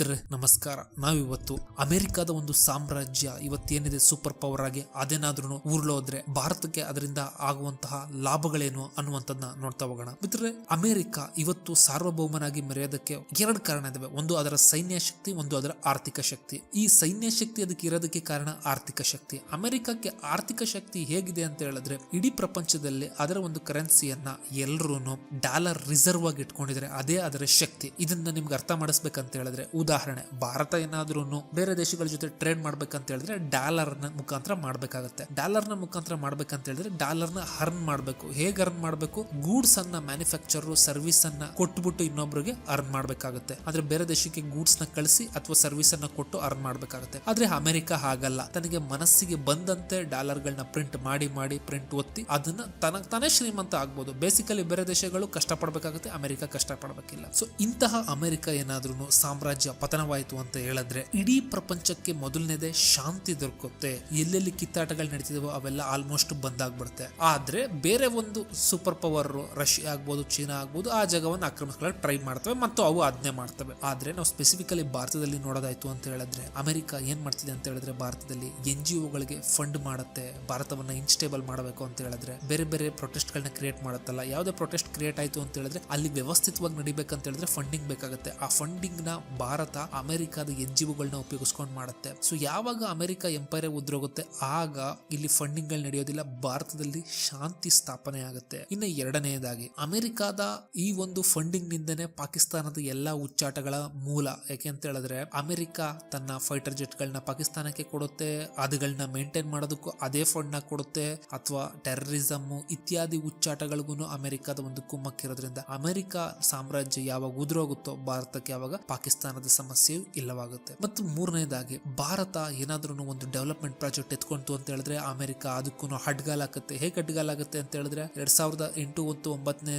ಮಿತ್ರರೇ ನಮಸ್ಕಾರ. ನಾವಿವತ್ತು ಅಮೆರಿಕದ ಒಂದು ಸಾಮ್ರಾಜ್ಯ ಇವತ್ತೇನಿದೆ ಸೂಪರ್ ಪವರ್ ಆಗಿ ಅದೇನಾದ್ರೂ ಹೋದ್ರೆ ಭಾರತಕ್ಕೆ ಅದರಿಂದ ಆಗುವಂತಹ ಲಾಭಗಳೇನು ಅನ್ನುವಂಥದ್ನ ನೋಡ್ತಾ ಹೋಗೋಣ. ಮಿತ್ರರೇ, ಅಮೆರಿಕ ಇವತ್ತು ಸಾರ್ವಭೌಮನಾಗಿ ಮೆರೆಯೋದಕ್ಕೆ ಎರಡು ಕಾರಣ ಇದಾವೆ. ಒಂದು ಅದರ ಸೈನ್ಯ ಶಕ್ತಿ, ಒಂದು ಅದರ ಆರ್ಥಿಕ ಶಕ್ತಿ. ಈ ಸೈನ್ಯ ಶಕ್ತಿ ಅದಕ್ಕೆ ಇರೋದಕ್ಕೆ ಕಾರಣ ಆರ್ಥಿಕ ಶಕ್ತಿ. ಅಮೆರಿಕಕ್ಕೆ ಆರ್ಥಿಕ ಶಕ್ತಿ ಹೇಗಿದೆ ಅಂತ ಹೇಳಿದ್ರೆ, ಇಡೀ ಪ್ರಪಂಚದಲ್ಲಿ ಅದರ ಒಂದು ಕರೆನ್ಸಿಯನ್ನ ಎಲ್ಲರೂ ಡಾಲರ್ ರಿಸರ್ವ್ ಆಗಿ ಇಟ್ಕೊಂಡಿದ್ದಾರೆ. ಅದೇ ಅದರ ಶಕ್ತಿ. ಇದನ್ನ ನಿಮ್ಗೆ ಅರ್ಥ ಮಾಡಿಸ್ಬೇಕಂತ ಹೇಳಿದ್ರೆ ಉದಾಹರಣೆ, ಭಾರತ ಏನಾದ್ರೂ ಬೇರೆ ದೇಶಗಳ ಜೊತೆ ಟ್ರೇಡ್ ಮಾಡ್ಬೇಕಂತ ಹೇಳಿದ್ರೆ ಡಾಲರ್ನ ಮುಖಾಂತರ ಮಾಡ್ಬೇಕಾಗತ್ತೆ. ಡಾಲರ್ನ ಮುಖಾಂತರ ಮಾಡ್ಬೇಕಂತ ಹೇಳಿದ್ರೆ ಡಾಲರ್ನ ಅರ್ನ್ ಮಾಡ್ಬೇಕು. ಹೇಗ್ ಅರ್ನ್ ಮಾಡ್ಬೇಕು? ಗೂಡ್ಸ್ ಅನ್ನ ಮ್ಯಾನುಫ್ಯಾಕ್ಚರ್ ಸರ್ವಿಸ್ ಅನ್ನ ಕೊಟ್ಬಿಟ್ಟು ಇನ್ನೊಬ್ರಿಗೆ ಅರ್ನ್ ಮಾಡ್ಬೇಕಾಗುತ್ತೆ. ಆದ್ರೆ ಬೇರೆ ದೇಶಕ್ಕೆ ಗೂಡ್ಸ್ನ ಕಳಿಸಿ ಅಥವಾ ಸರ್ವಿಸ್ ಅನ್ನ ಕೊಟ್ಟು ಅರ್ನ್ ಮಾಡ್ಬೇಕಾಗುತ್ತೆ. ಆದ್ರೆ ಅಮೆರಿಕ ಹಾಗಲ್ಲ. ತನಗೆ ಮನಸ್ಸಿಗೆ ಬಂದಂತೆ ಡಾಲರ್ ಗಳನ್ನ ಪ್ರಿಂಟ್ ಮಾಡಿ ಮಾಡಿ ಪ್ರಿಂಟ್ ಒತ್ತಿ ಅದನ್ನ ತನಗ್ ತಾನೇ ಶ್ರೀಮಂತ ಆಗ್ಬೋದು. ಬೇಸಿಕಲಿ ಬೇರೆ ದೇಶಗಳು ಕಷ್ಟಪಡಬೇಕಾಗುತ್ತೆ, ಅಮೆರಿಕ ಕಷ್ಟಪಡಬೇಕಿಲ್ಲ. ಸೊ ಇಂತಹ ಅಮೆರಿಕ ಏನಾದ್ರೂ ಸಾಮ್ರಾಜ್ಯ ಪತನವಾಯಿತು ಅಂತ ಹೇಳಿದ್ರೆ ಇಡೀ ಪ್ರಪಂಚಕ್ಕೆ ಮೊದಲನೇದೇ ಶಾಂತಿ ದೊರಕುತ್ತೆ. ಎಲ್ಲೆಲ್ಲಿ ಕಿತ್ತಾಟಗಳು ನಡೀತಿದವೋ ಅವೆಲ್ಲ ಆಲ್ಮೋಸ್ಟ್ ಬಂದಾಗ್ಬಿಡುತ್ತೆ. ಆದ್ರೆ ಬೇರೆ ಒಂದು ಸೂಪರ್ ಪವರ್ ರಷ್ಯಾ ಆಗ್ಬೋದು, ಚೀನಾ ಆಗ್ಬೋದು, ಆ ಜಾಗವನ್ನು ಆಕ್ರಮಿಸ್ಕೊಳ್ಳೋಕೆ ಟ್ರೈ ಮಾಡ್ತವೆ ಮತ್ತು ಅವು ಆಜ್ಞೆ ಮಾಡ್ತವೆ. ಆದ್ರೆ ನಾವು ಸ್ಪೆಸಿಫಿಕಲಿ ಭಾರತದಲ್ಲಿ ನೋಡೋದಾಯ್ತು ಅಂತ ಹೇಳಿದ್ರೆ, ಅಮೆರಿಕ ಏನ್ ಮಾಡ್ತಿದೆ ಅಂತ ಹೇಳಿದ್ರೆ ಭಾರತದಲ್ಲಿ ಎನ್ ಜಿ ಒಗಳಿಗೆ ಫಂಡ್ ಮಾಡುತ್ತೆ, ಭಾರತವನ್ನ ಇನ್ಸ್ಟೇಬಲ್ ಮಾಡಬೇಕು ಅಂತ ಹೇಳಿದ್ರೆ. ಬೇರೆ ಬೇರೆ ಪ್ರೊಟೆಸ್ಟ್ ಗಳನ್ನ ಕ್ರಿಯೇಟ್ ಮಾಡುತ್ತಲ್ಲ, ಯಾವುದೇ ಪ್ರೊಟೆಸ್ಟ್ ಕ್ರಿಯೇಟ್ ಆಯ್ತು ಅಂತ ಹೇಳಿದ್ರೆ ಅಲ್ಲಿ ವ್ಯವಸ್ಥಿತವಾಗಿ ನಡಿಬೇಕಂತ ಹೇಳಿದ್ರೆ ಫಂಡಿಂಗ್ ಬೇಕಾಗುತ್ತೆ. ಆ ಫಂಡಿಂಗ್ನ ಭಾರತ ಅಮೆರಿಕದ ಎನ್ ಜಿ ಒಗಳನ್ನ ಉಪಯೋಗಿಸ್ಕೊಂಡು ಮಾಡುತ್ತೆ. ಸೊ ಯಾವಾಗ ಅಮೆರಿಕ ಎಂಪೈರ್ ಉದ್ರೋಗುತ್ತೆ, ಆಗ ಇಲ್ಲಿ ಫಂಡಿಂಗ್ಗಳು ನಡೆಯೋದಿಲ್ಲ, ಭಾರತದಲ್ಲಿ ಶಾಂತಿ ಸ್ಥಾಪನೆ ಆಗುತ್ತೆ. ಇನ್ನು ಎರಡನೆಯದಾಗಿ ಅಮೆರಿಕದ ಈ ಒಂದು ಫಂಡಿಂಗ್ ನಿಂದನೆ ಪಾಕಿಸ್ತಾನದ ಎಲ್ಲಾ ಉಚ್ಚಾಟಗಳ ಮೂಲ. ಯಾಕೆ ಅಂತ ಹೇಳಿದ್ರೆ, ಅಮೆರಿಕ ತನ್ನ ಫೈಟರ್ ಜೆಟ್ ಗಳನ್ನ ಪಾಕಿಸ್ತಾನಕ್ಕೆ ಕೊಡುತ್ತೆ ಅದುಗಳನ್ನ ಮೇಂಟೈನ್ ಮಾಡೋದಕ್ಕೂ ಅದೇ ಫಂಡ್ನ ಕೊಡುತ್ತೆ, ಅಥವಾ ಟೆರರಿಸಮ್ ಇತ್ಯಾದಿ ಉಚ್ಚಾಟಗಳಿಗೂ ಅಮೆರಿಕದ ಒಂದು ಕುಮ್ಮಕ್ಕಿರೋದ್ರಿಂದ ಅಮೆರಿಕ ಸಾಮ್ರಾಜ್ಯ ಯಾವಾಗ ಉದುರೋಗುತ್ತೋ, ಭಾರತಕ್ಕೆ ಯಾವಾಗ ಪಾಕಿಸ್ತಾನದ ಸಮಸ್ಯೆಯು ಇಲ್ಲವಾಗುತ್ತೆ. ಮತ್ತು ಮೂರನೇದಾಗಿ, ಭಾರತ ಏನಾದ್ರೂ ಒಂದು ಡೆವಲಪ್ಮೆಂಟ್ ಪ್ರಾಜೆಕ್ಟ್ ಎತ್ಕೊಂತು ಅಂತ ಹೇಳಿದ್ರೆ, ಅಮೆರಿಕ ಅದಕ್ಕೂ ಹಡ್ಗಾಲಾಗುತ್ತೆ ಹೇಗೆ ಹಡ್ಗಾಲಾಗುತ್ತೆ ಅಂತ ಹೇಳಿದ್ರೆ, ಎರಡ್ ಸಾವಿರದ ಎಂಟು ಒಂದು ಒಂಬತ್ತನೇ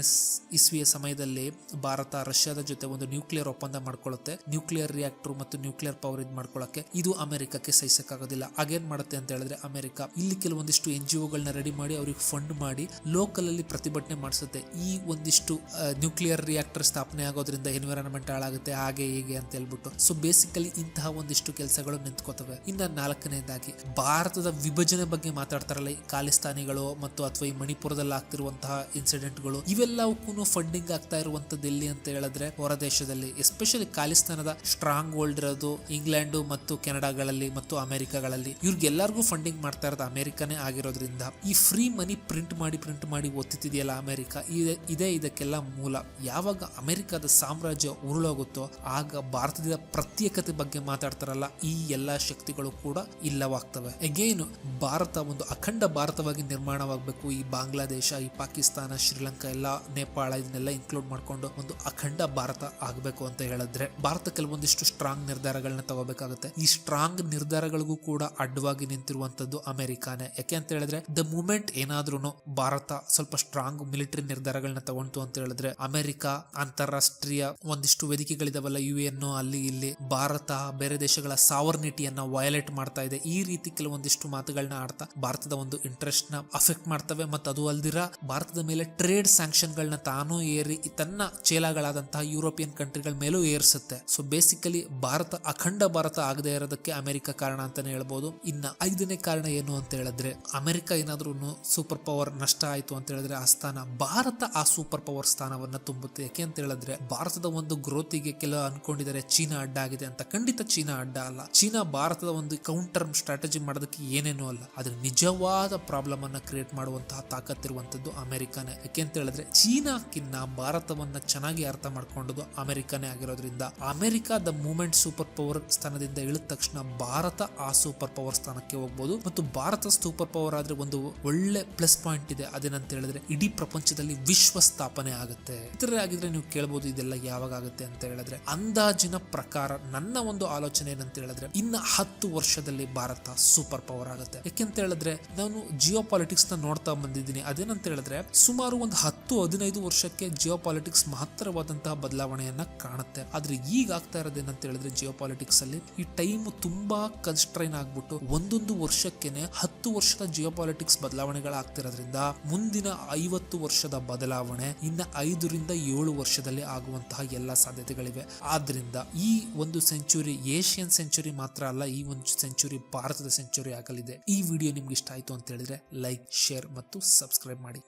ಇಸ್ವಿಯ ಸಮಯದಲ್ಲಿ ಭಾರತ ರಷ್ಯಾದ ಜೊತೆ ಒಂದು ನ್ಯೂಕ್ಲಿಯರ್ ಒಪ್ಪಂದ ಮಾಡ್ಕೊಳ್ಳುತ್ತೆ. ನ್ಯೂಕ್ಲಿಯರ್ ರಿಯಾಕ್ಟರ್ ಮತ್ತು ನ್ಯೂಕ್ಲಿಯರ್ ಪವರ್ ಇದು ಮಾಡ್ಕೊಳ್ಳಕ್ಕೆ ಇದು ಅಮೆರಿಕಕ್ಕೆ ಸಹಿಸಕ್ಕಾಗೋದಿಲ್ಲ. ಹಾಗೇನ್ ಮಾಡುತ್ತೆ ಅಂತ ಹೇಳಿದ್ರೆ, ಅಮೆರಿಕ ಇಲ್ಲಿ ಕೆಲವೊಂದಿಷ್ಟು ಎನ್ ಜಿ ಒಗಳನ್ನ ರೆಡಿ ಮಾಡಿ, ಅವ್ರಿಗೆ ಫಂಡ್ ಮಾಡಿ, ಲೋಕಲ್ ಅಲ್ಲಿ ಪ್ರತಿಭಟನೆ ಮಾಡಿಸುತ್ತೆ. ಈ ಒಂದಿಷ್ಟು ನ್ಯೂಕ್ಲಿಯರ್ ರಿಯಾಕ್ಟರ್ ಸ್ಥಾಪನೆ ಆಗೋದ್ರಿಂದ ಎನ್ವಿರಾನ್ಮೆಂಟ್ ಹಾಳಾಗುತ್ತೆ, ಹಾಗೆ ಹೀಗೆ ಅಂತ ಹೇಳ್ಬಿಟ್ಟು. ಸೊ ಬೇಸಿಕಲಿ ಇಂತಹ ಒಂದಿಷ್ಟು ಕೆಲಸಗಳು ನಿಂತ್ಕೋತವೆ. ಇನ್ನ ನಾಲ್ಕನೇದಾಗಿ ಭಾರತದ ವಿಭಜನೆ ಬಗ್ಗೆ ಮಾತಾಡ್ತಾರಲ್ಲ, ಈ ಖಾಲಿಸ್ತಾನಿಗಳು ಮತ್ತು ಅಥವಾ ಈ ಮಣಿಪುರದಲ್ಲಿ ಆಗ್ತಿರುವಂತಹ ಇನ್ಸಿಡೆಂಟ್ಗಳು ಇವೆಲ್ಲವಕ್ಕೂ ಫಂಡಿಂಗ್ ಆಗ್ತಾ ಇರುವಂತದ್ದು ಎಲ್ಲಿ ಅಂತ ಹೇಳಿದ್ರೆ ಹೊರ ದೇಶದಲ್ಲಿ ಎಸ್ಪೆಷಲಿ ಖಾಲಿಸ್ತಾನದ ಸ್ಟ್ರಾಂಗ್ ಹೋಲ್ಡ್ ಇರೋದು ಇಂಗ್ಲೆಂಡ್ ಮತ್ತು ಕೆನಡಾಗಳಲ್ಲಿ ಮತ್ತು ಅಮೆರಿಕಗಳಲ್ಲಿ. ಇವ್ರಿಗೆಲ್ಲರಿಗೂ ಫಂಡಿಂಗ್ ಮಾಡ್ತಾ ಇರೋದು ಅಮೆರಿಕನೇ ಆಗಿರೋದ್ರಿಂದ. ಈ ಫ್ರೀ ಮನಿ ಪ್ರಿಂಟ್ ಮಾಡಿ ಪ್ರಿಂಟ್ ಮಾಡಿ ಒತ್ತಿದೆಯಲ್ಲ ಅಮೆರಿಕ, ಇದೇ ಇದೇ ಇದಕ್ಕೆಲ್ಲ ಮೂಲ. ಯಾವಾಗ ಅಮೆರಿಕದ ಸಾಮ್ರಾಜ್ಯ ಉರುಳೋಗುತ್ತೋ, ಆಗ ಭಾರತದ ಪ್ರತ್ಯೇಕತೆ ಬಗ್ಗೆ ಮಾತಾಡ್ತಾರಲ್ಲ, ಈ ಎಲ್ಲ ಶಕ್ತಿಗಳು ಕೂಡ ಇಲ್ಲವಾಗ್ತವೆ. ಅಗೇನ್ ಭಾರತ ಒಂದು ಅಖಂಡ ಭಾರತವಾಗಿ ನಿರ್ಮಾಣವಾಗಬೇಕು. ಈ ಬಾಂಗ್ಲಾದೇಶ, ಈ ಪಾಕಿಸ್ತಾನ, ಶ್ರೀಲಂಕಾ, ಎಲ್ಲ ನೇಪಾಳ ಇದನ್ನೆಲ್ಲ ಇನ್ಕ್ಲೂಡ್ ಮಾಡಿಕೊಂಡು ಒಂದು ಅಖಂಡ ಭಾರತ ಆಗಬೇಕು ಅಂತ ಹೇಳಿದ್ರೆ, ಭಾರತ ಕೆಲವೊಂದಿಷ್ಟು ಸ್ಟ್ರಾಂಗ್ ನಿರ್ಧಾರಗಳನ್ನ ತಗೋಬೇಕಾಗುತ್ತೆ. ಈ ಸ್ಟ್ರಾಂಗ್ ನಿರ್ಧಾರಗಳಿಗೂ ಕೂಡ ಅಡ್ಡವಾಗಿ ನಿಂತಿರುವಂತದ್ದು ಅಮೆರಿಕಾನೇ. ಯಾಕೆ ಅಂತ ಹೇಳಿದ್ರೆ ದ ಮೂಮೆಂಟ್ ಏನಾದ್ರೂ ಭಾರತ ಸ್ವಲ್ಪ ಸ್ಟ್ರಾಂಗ್ ಮಿಲಿಟರಿ ನಿರ್ಧಾರಗಳನ್ನ ತಗೊಂತು ಅಂತ ಹೇಳಿದ್ರೆ, ಅಮೆರಿಕ ಅಂತಾರಾಷ್ಟ್ರೀಯ ಒಂದಿಷ್ಟು ವೇದಿಕೆಗಳಿದಾವಲ್ಲ ಯು ಎನ್ ಅಲ್ಲಿ ಇಲ್ಲಿ ಭಾರತ, ಬೇರೆ ದೇಶಗಳ ಸಾವರ್ನಿಟಿಯನ್ನ ವಯಲೇಟ್ ಮಾಡ್ತಾ ಇದೆ. ಈ ರೀತಿ ಕೆಲವೊಂದಿಷ್ಟು ಮಾತುಗಳನ್ನ ಆಡ್ತಾ ಭಾರತದ ಒಂದು ಇಂಟ್ರೆಸ್ಟ್ನ ಅಫೆಕ್ಟ್ ಮಾಡ್ತವೆ. ಮತ್ತು ಅದು ಅಲ್ದಿರ ಭಾರತದ ಮೇಲೆ ಟ್ರೇಡ್ ಸ್ಯಾಂಕ್ಷನ್ ಗಳನ್ನ ತಾನು ಏರಿ ತನ್ನ ಚೇಲಾಗಳಾದಂತಹ ಯುರೋಪಿಯನ್ ಕಂಟ್ರಿಗಳ ಮೇಲೂ ಏರಿಸುತ್ತೆ. ಸೊ ಬೇಸಿಕಲಿ ಭಾರತ ಅಖಂಡ ಭಾರತ ಆಗದೆ ಇರೋದಕ್ಕೆ ಅಮೆರಿಕ ಕಾರಣ ಅಂತಾನೆ ಹೇಳ್ಬೋದು. ಇನ್ನ ಐದನೇ ಕಾರಣ ಏನು ಅಂತ ಹೇಳಿದ್ರೆ ಅಮೆರಿಕ ಏನಾದ್ರೂ ಸೂಪರ್ ಪವರ್ ನಷ್ಟ ಆಯ್ತು ಅಂತ ಹೇಳಿದ್ರೆ ಆ ಸ್ಥಾನ ಭಾರತ ಆ ಸೂಪರ್ ಪವರ್ ಸ್ಥಾನವನ್ನ ತುಂಬುತ್ತೆ. ಯಾಕೆ ಅಂತ ಹೇಳಿದ್ರೆ ಭಾರತದ ಒಂದು ಗ್ರೋತಿಗೆ ಕೆಲವು ಅನ್ಕೊಂಡಿದ್ದಾರೆ ಚೀನಾ ಅಡ್ಡ ಆಗಿದೆ ಅಂತ. ಖಂಡಿತ ಚೀನಾ ಅಡ್ಡ ಅಲ್ಲ. ಚೀನಾ ಭಾರತದ ಒಂದು ಕೌಂಟರ್ ಸ್ಟ್ರಾಟಜಿ ಮಾಡೋದಕ್ಕೆ ಏನೇನೂ ಅಲ್ಲ. ಆದ್ರೆ ನಿಜವಾದ ಪ್ರಾಬ್ಲಮ್ ಅನ್ನ ಕ್ರಿಯೇಟ್ ಮಾಡುವಂತಹ ತಾಕತ್ತಿರುವಂತದ್ದು ಅಮೆರಿಕಾನೇ. ಯಾಕೆ ಅಂತ ಹೇಳಿದ್ರೆ ಚೀನಾಕ್ಕಿನ್ನ ಭಾರತವನ್ನ ಚೆನ್ನಾಗಿ ಅರ್ಥ ಮಾಡ್ಕೊಂಡದ್ದು ಅಮೆರಿಕಾನೇ ಆಗಿರೋದ್ರಿಂದ. America the moment super power ಸ್ಥಾನದಿಂದ ಇಳಿದ ತಕ್ಷಣ ಭಾರತ ಆ ಸೂಪರ್ ಪವರ್ ಸ್ಥಾನಕ್ಕೆ ಹೋಗ್ಬೋದು. ಮತ್ತು ಭಾರತ ಸೂಪರ್ ಪವರ್ ಆದ್ರೆ ಒಂದು ಒಳ್ಳೆ ಪ್ಲಸ್ ಪಾಯಿಂಟ್ ಇದೆ. ಅದೇನಂತ ಹೇಳಿದ್ರೆ ಇಡೀ ಪ್ರಪಂಚದಲ್ಲಿ ವಿಶ್ವ ಸ್ಥಾಪನೆ ಆಗುತ್ತೆ. ಇತರ ಆಗಿದ್ರೆ ನೀವು ಕೇಳ್ಬೋದು ಇದೆಲ್ಲ ಯಾವಾಗ ಆಗುತ್ತೆ ಅಂತ ಹೇಳಿದ್ರೆ ಅಂದಾಜಿನ ಪ್ರಕಾರ ನನ್ನ ಒಂದು ಆಲೋಚನೆ ಏನಂತ ಹೇಳಿದ್ರೆ, ಇನ್ನ ಹತ್ತು ವರ್ಷದಲ್ಲಿ ಭಾರತ ಸೂಪರ್ ಪವರ್ ಆಗುತ್ತೆ. ಯಾಕೆಂತ ಹೇಳಿದ್ರೆ, ನಾನು ಜಿಯೋ ಪಾಲಿಟಿಕ್ಸ್ನ ನೋಡ್ತಾ ಬಂದಿದ್ದೀನಿ. ಅದೇನಂತ ಹೇಳಿದ್ರೆ, ಸುಮಾರು ಒಂದು ಹತ್ತು ಹದಿನೈದು ವರ್ಷಕ್ಕೆ ಜಿಯೋ ಪಾಲಿಟಿಕ್ಸ್ ಮಹತ್ತರವಾದಂತಹ ಬದಲಾವಣೆಯನ್ನ ಕಾಣುತ್ತೆ. ಆದ್ರೆ ಈಗ ಆಗ್ತಾ ಇರೋದೇನಂತ ಹೇಳಿದ್ರೆ ಜಿಯೋ ಪಾಲಿಟಿಕ್ಸ್ ಅಲ್ಲಿ ಈ ಟೈಮ್ ತುಂಬಾ ಕನ್ಸ್ಟ್ರೈನ್ ಆಗ್ಬಿಟ್ಟು ಒಂದೊಂದು ವರ್ಷಕ್ಕೆನೆ ಹತ್ತು ವರ್ಷದ ಜಿಯೋ ಪಾಲಿಟಿಕ್ಸ್ ಬದಲಾವಣೆಗಳಾಗ್ತಿರೋದ್ರಿಂದ ಮುಂದಿನ ಐವತ್ತು ವರ್ಷದ ಬದಲಾವಣೆ, ಇನ್ನ ಐದರಿಂದ ಏಳು ವರ್ಷದಲ್ಲಿ ಆಗುವಂತಹ ಎಲ್ಲ ಸಾಧ್ಯತೆಗಳಿವೆ. ಆದ್ರಿಂದ ಈ ಒಂದು ಸೆಂಚುರಿ, ಏಷ್ಯನ್ ಸೆಂಚುರಿ ಮಾತ್ರ ಅಲ್ಲ, ಈ ಒಂದು ಸೆಂಚುರಿ ಭಾರತದ ಸೆಂಚುರಿ ಆಗಲಿದೆ. ಈ ವಿಡಿಯೋ ನಿಮ್ಗೆ ಇಷ್ಟ ಆಯ್ತು ಅಂತ ಹೇಳಿದ್ರೆ ಲೈಕ್, ಶೇರ್ ಮತ್ತು ಸಬ್ಸ್ಕ್ರೈಬ್ ಮಾಡಿ.